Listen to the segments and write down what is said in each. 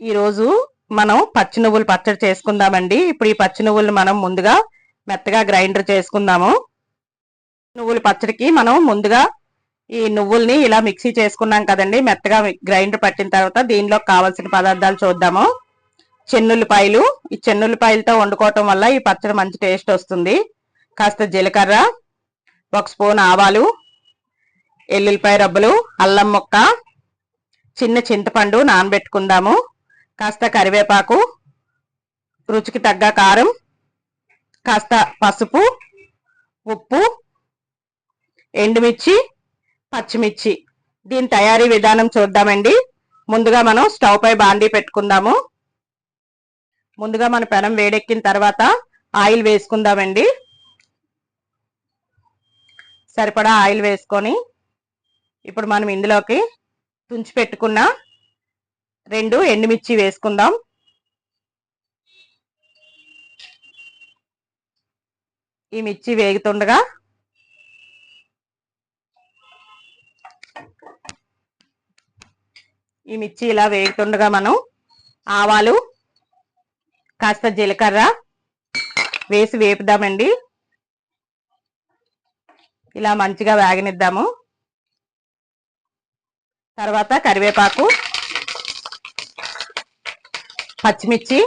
ఈరోజు మనం పచ్చి నువ్వులు పచ్చడి చేసుకుందామండి. ఇప్పుడు ఈ పచ్చి నువ్వులు మనం ముందుగా మెత్తగా గ్రైండర్ చేసుకుందాము. నువ్వుల పచ్చడికి మనం ముందుగా ఈ నువ్వుల్ని ఇలా మిక్సీ చేసుకున్నాం కదండి. మెత్తగా గ్రైండర్ పట్టిన తర్వాత దీనిలో కావాల్సిన పదార్థాలు చూద్దాము. చెన్నుల్లిపాయలు. ఈ చెన్నుల్లిపాయలతో వండుకోవటం వల్ల ఈ పచ్చడి మంచి టేస్ట్ వస్తుంది. కాస్త జీలకర్ర ఒక స్పూన్ ఆవాలు ఎల్లుల్లిపాయ రబ్బలు అల్లం ముక్క చిన్న చింతపండు నానబెట్టుకుందాము. కాస్త కరివేపాకు రుచికి తగ్గ కారం కాస్త పసుపు ఉప్పు ఎండుమిర్చి పచ్చిమిర్చి. దీని తయారీ విధానం చూద్దామండి. ముందుగా మనం స్టవ్ పై బాండీ పెట్టుకుందాము. ముందుగా మన పెనం వేడెక్కిన తర్వాత ఆయిల్ వేసుకుందామండి. సరిపడా ఆయిల్ వేసుకొని ఇప్పుడు మనం ఇందులోకి తుంచి పెట్టుకున్న రెండు ఎండుమిర్చి వేసుకుందాం. ఈ మిర్చి వేగుతుండగా ఈ మిర్చి ఇలా వేగుతుండగా మనం ఆవాలు కాస్త జీలకర్ర వేసి వేపుదామండి. ఇలా మంచిగా వేగనిద్దాము. తర్వాత కరివేపాకు పచ్చిమిర్చి.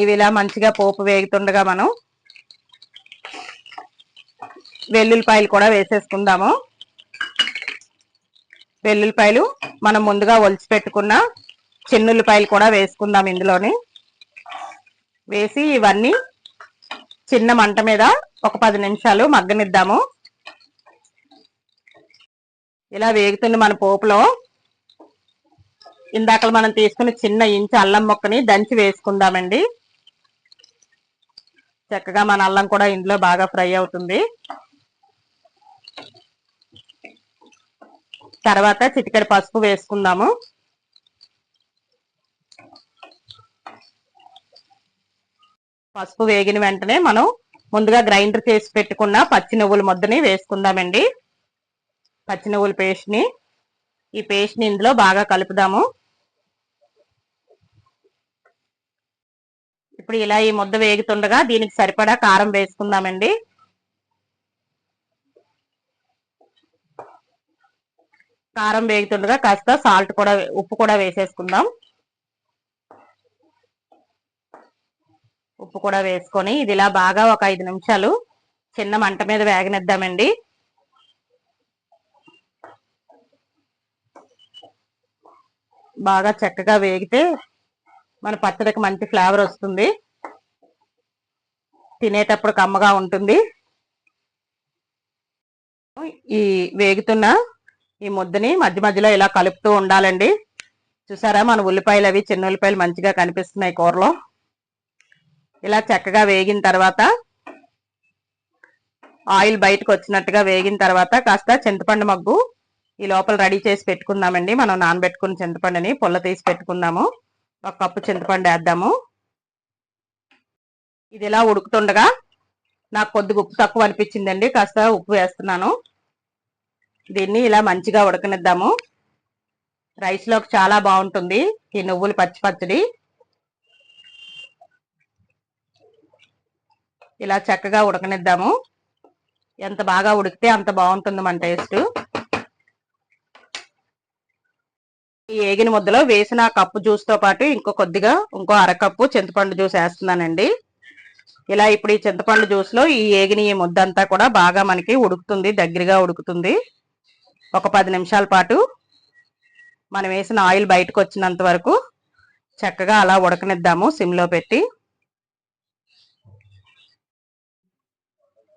ఇవి ఇలా మంచిగా పోపు వేగుతుండగా మనం వెల్లుల్లిపాయలు కూడా వేసేసుకుందాము. వెల్లుల్లిపాయలు మనం ముందుగా ఒలిచి పెట్టుకున్న చిన్నుల్లిపాయలు కూడా వేసుకుందాం ఇందులోని. వేసి ఇవన్నీ చిన్న మంట మీద ఒక పది నిమిషాలు మగ్గనిద్దాము. ఇలా వేగుతున్న మన పోపులో. ఇందాక మనం తీసుకున్న చిన్న ఇంచు అల్లం ముక్కని దంచి వేసుకుందామండి. చక్కగా మన అల్లం కూడా ఇందులో బాగా ఫ్రై అవుతుంది. తర్వాత చిటికెడు పసుపు వేసుకుందాము. పసుపు వేగిన వెంటనే మనం ముందుగా గ్రైండర్ చేసి పెట్టుకున్న పచ్చి నువ్వుల ముద్దని వేసుకుందామండి. పచ్చి నువ్వుల పేస్ట్ని. ఈ పేస్ట్ని ఇందులో బాగా కలుపుదాము. ఇప్పుడు ఇలా ఈ ముద్ద వేగుతుండగా దీనికి సరిపడా కారం వేసుకుందామండి. కారం వేగుతుండగా కాస్త సాల్ట్ కూడా ఉప్పు కూడా వేసేసుకుందాం. ఉప్పు కూడా వేసుకొని ఇది ఇలా బాగా ఒక ఐదు నిమిషాలు చిన్న మంట మీద వేగనిద్దామండి. బాగా చక్కగా వేగితే మన పచ్చడికి మంచి ఫ్లేవర్ వస్తుంది. తినేటప్పుడు కమ్మగా ఉంటుంది. ఈ వేగుతున్న ఈ ముద్దని మధ్య మధ్యలో ఇలా కలుపుతూ ఉండాలండి. చూసారా మన ఉల్లిపాయలు అవి చిన్న ఉల్లిపాయలు మంచిగా కనిపిస్తున్నాయి కూరలో. ఇలా చక్కగా వేగిన తర్వాత ఆయిల్ బయటకు వచ్చినట్టుగా వేగిన తర్వాత కాస్త చింతపండు మగ్గు ఈ లోపల రెడీ చేసి పెట్టుకుందామండి. మనం నానబెట్టుకున్న చింతపండుని పుల్ల తీసి పెట్టుకుందాము. ఒక కప్పు చింతపండు వేద్దాము. ఇది ఇలా ఉడుకుతుండగా నాకు కొద్దిగా ఉప్పు తక్కువ అనిపించిందండి కాస్త ఉప్పు వేస్తున్నాను. దీన్ని ఇలా మంచిగా ఉడకనిద్దాము. రైస్లోకి చాలా బాగుంటుంది ఈ నువ్వులు పచ్చి పచ్చడి. ఇలా చక్కగా ఉడకనిద్దాము. ఎంత బాగా ఉడికితే అంత బాగుంటుంది మన టేస్ట్. ఈ ఏగిన ముద్దలో వేసిన కప్పు జ్యూస్తో పాటు ఇంకో కొద్దిగా ఇంకో అరకప్పు చింతపండు జ్యూస్ వేస్తున్నానండి. ఇలా ఇప్పుడు ఈ చింతపండు జ్యూస్లో ఈ ఏగిన ఈ ముద్ద అంతా కూడా బాగా మనకి ఉడుకుతుంది దగ్గరగా ఉడుకుతుంది. ఒక పది నిమిషాల పాటు మనం వేసిన ఆయిల్ బయటకు వచ్చినంత వరకు చక్కగా అలా ఉడకనిద్దాము సిమ్లో పెట్టి.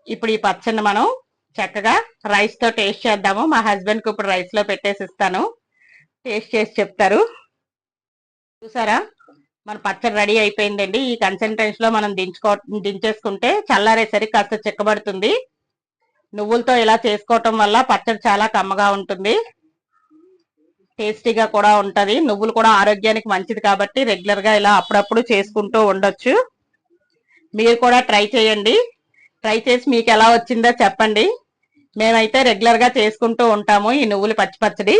ఇప్పుడు ఈ పచ్చడిని మనం చక్కగా రైస్తో టేస్ట్ చేద్దాము. మా హస్బెండ్కి ఇప్పుడు రైస్లో పెట్టేసి ఇస్తాను. టేస్ట్ చేసి చెప్తారు. చూసారా? మన పచ్చడి రెడీ అయిపోయిందండి. ఈ కన్సన్ట్రేషన్లో మనం దించుకో దించేసుకుంటే చల్లారేసరికి కాస్త చిక్కబడుతుంది. నువ్వులతో ఇలా చేసుకోవటం వల్ల పచ్చడి చాలా కమ్మగా ఉంటుంది. టేస్టీగా కూడా ఉంటది. నువ్వులు కూడా ఆరోగ్యానికి మంచిది కాబట్టి రెగ్యులర్గా ఇలా అప్పుడప్పుడు చేసుకుంటూ ఉండొచ్చు. మీరు కూడా ట్రై చేయండి. ట్రై చేసి మీకు ఎలా వచ్చిందో చెప్పండి. మేమైతే రెగ్యులర్గా చేసుకుంటూ ఉంటాము ఈ నువ్వులు పచ్చి పచ్చడి.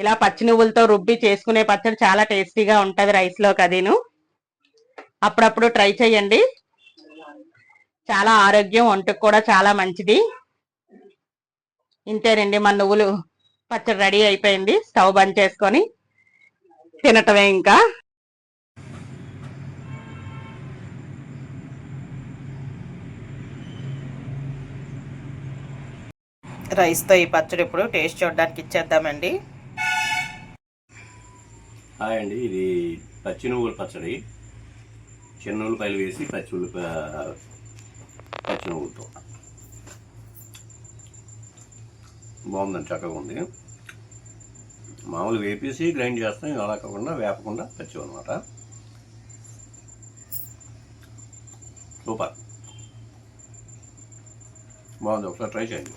ఇలా పచ్చి నువ్వులతో రుబ్బి చేసుకునే పచ్చడి చాలా టేస్టీగా ఉంటుంది రైస్లో కదీను. అప్పుడప్పుడు ట్రై చేయండి చాలా ఆరోగ్యం ఒంటికి కూడా చాలా మంచిది. ఇంతేనండి మన నువ్వులు పచ్చడి రెడీ అయిపోయింది. స్టవ్ బంద్ చేసుకొని తినటమే ఇంకా. రైస్తో ఈ పచ్చడి ఇప్పుడు టేస్ట్ చూడడానికి ఇచ్చేద్దామండి. హాయ్ అండి. ఇది పచ్చి నువ్వుల పచ్చడి. చిన్న ఉల్లిపాయలు వేసి పచ్చి ఉల్లిపాయ పచ్చి నువ్వులతో. బాగుందండి చక్కగా ఉంది. మామూలు వేపేసి గ్రైండ్ చేస్తాం. అలా కాకుండా వేపకుండా పచ్చి అనమాట సూపర్. బాగుంది. ఒకసారి ట్రై చేయండి.